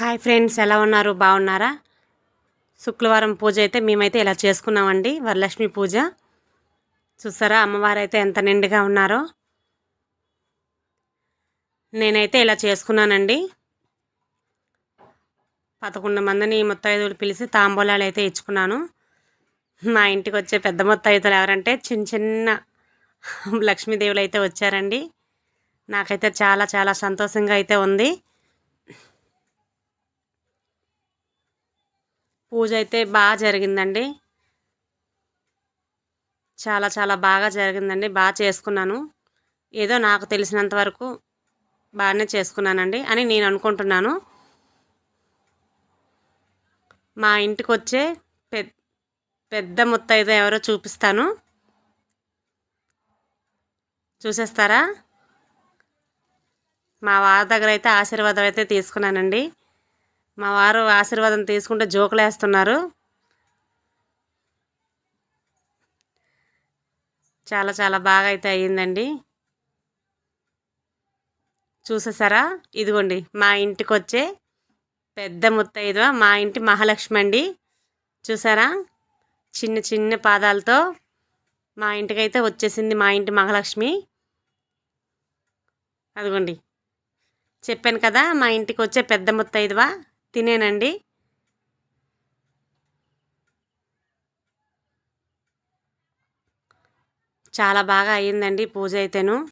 Hi friends ఎలా ఉన్నారు? బాగున్నారా? శుక్రవారం పూజ అయితే మేమైతే ఇలా చేసుకున్నామండి వరలక్ష్మి పూజ. చూసారా అమ్మవారు అయితే ఎంత నిండుగా ఉన్నారో. నేనైతే ఇలా చేసుకున్నానండి. పదకొండు మందిని ముత్తైదులు పిలిచి తాంబూలాలు అయితే ఇచ్చుకున్నాను. మా ఇంటికి వచ్చే పెద్ద ముత్తైదులు ఎవరంటే చిన్న చిన్న లక్ష్మీదేవులు అయితే వచ్చారండి. నాకైతే చాలా చాలా సంతోషంగా అయితే ఉంది. పూజ అయితే బాగా జరిగిందండి. చాలా చాలా బాగా జరిగిందండి. బాగా చేసుకున్నాను. ఏదో నాకు తెలిసినంత వరకు బాగానే చేసుకున్నానండి అని నేను అనుకుంటున్నాను. మా ఇంటికి వచ్చే పె పెద్ద ముత్తైదో ఎవరో చూపిస్తాను. చూసేస్తారా? మా వారి దగ్గర అయితే ఆశీర్వాదం అయితే తీసుకున్నానండి. మా వారు ఆశీర్వాదం తీసుకుంటే జోకులు వేస్తున్నారు చాలా చాలా బాగా అయితే అయ్యిందండి. చూసేసారా? ఇదిగోండి మా ఇంటికి వచ్చే పెద్ద ముత్తైదువ మా ఇంటి మహాలక్ష్మి అండి. చూసారా? చిన్న చిన్న పాదాలతో మా ఇంటికైతే వచ్చేసింది మా ఇంటి మహాలక్ష్మి. అదిగోండి చెప్పాను కదా మా ఇంటికి వచ్చే పెద్ద ముత్తైదువ. తినేనండి. చాలా బాగా అయ్యిందండి పూజ అయితేను.